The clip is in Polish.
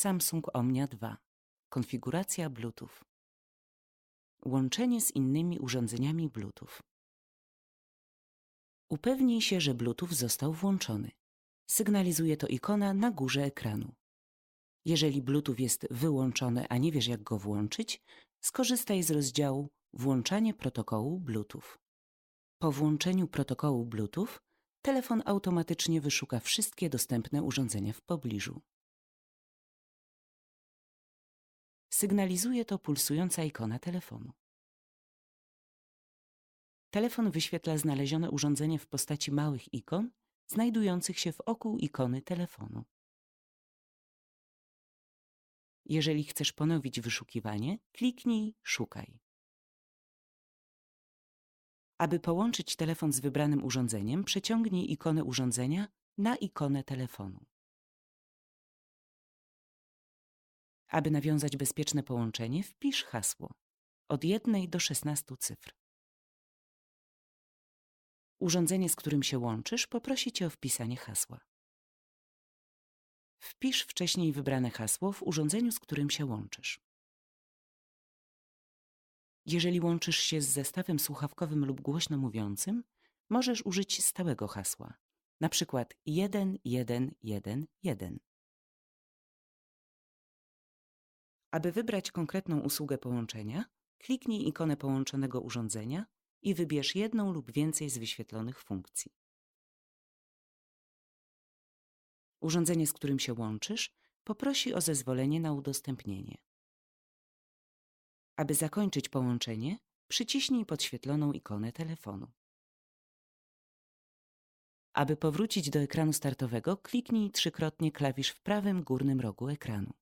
Samsung Omnia 2. Konfiguracja Bluetooth. Łączenie z innymi urządzeniami Bluetooth. Upewnij się, że Bluetooth został włączony. Sygnalizuje to ikona na górze ekranu. Jeżeli Bluetooth jest wyłączony, a nie wiesz jak go włączyć, skorzystaj z rozdziału Włączanie protokołu Bluetooth. Po włączeniu protokołu Bluetooth telefon automatycznie wyszuka wszystkie dostępne urządzenia w pobliżu. Sygnalizuje to pulsująca ikona telefonu. Telefon wyświetla znalezione urządzenie w postaci małych ikon znajdujących się wokół ikony telefonu. Jeżeli chcesz ponowić wyszukiwanie, kliknij Szukaj. Aby połączyć telefon z wybranym urządzeniem, przeciągnij ikonę urządzenia na ikonę telefonu. Aby nawiązać bezpieczne połączenie, wpisz hasło od 1 do 16 cyfr. Urządzenie, z którym się łączysz, poprosi cię o wpisanie hasła. Wpisz wcześniej wybrane hasło w urządzeniu, z którym się łączysz. Jeżeli łączysz się z zestawem słuchawkowym lub głośno mówiącym, możesz użyć stałego hasła, na przykład 1111. Aby wybrać konkretną usługę połączenia, kliknij ikonę połączonego urządzenia i wybierz jedną lub więcej z wyświetlonych funkcji. Urządzenie, z którym się łączysz, poprosi o zezwolenie na udostępnienie. Aby zakończyć połączenie, przyciśnij podświetloną ikonę telefonu. Aby powrócić do ekranu startowego, kliknij trzykrotnie klawisz w prawym górnym rogu ekranu.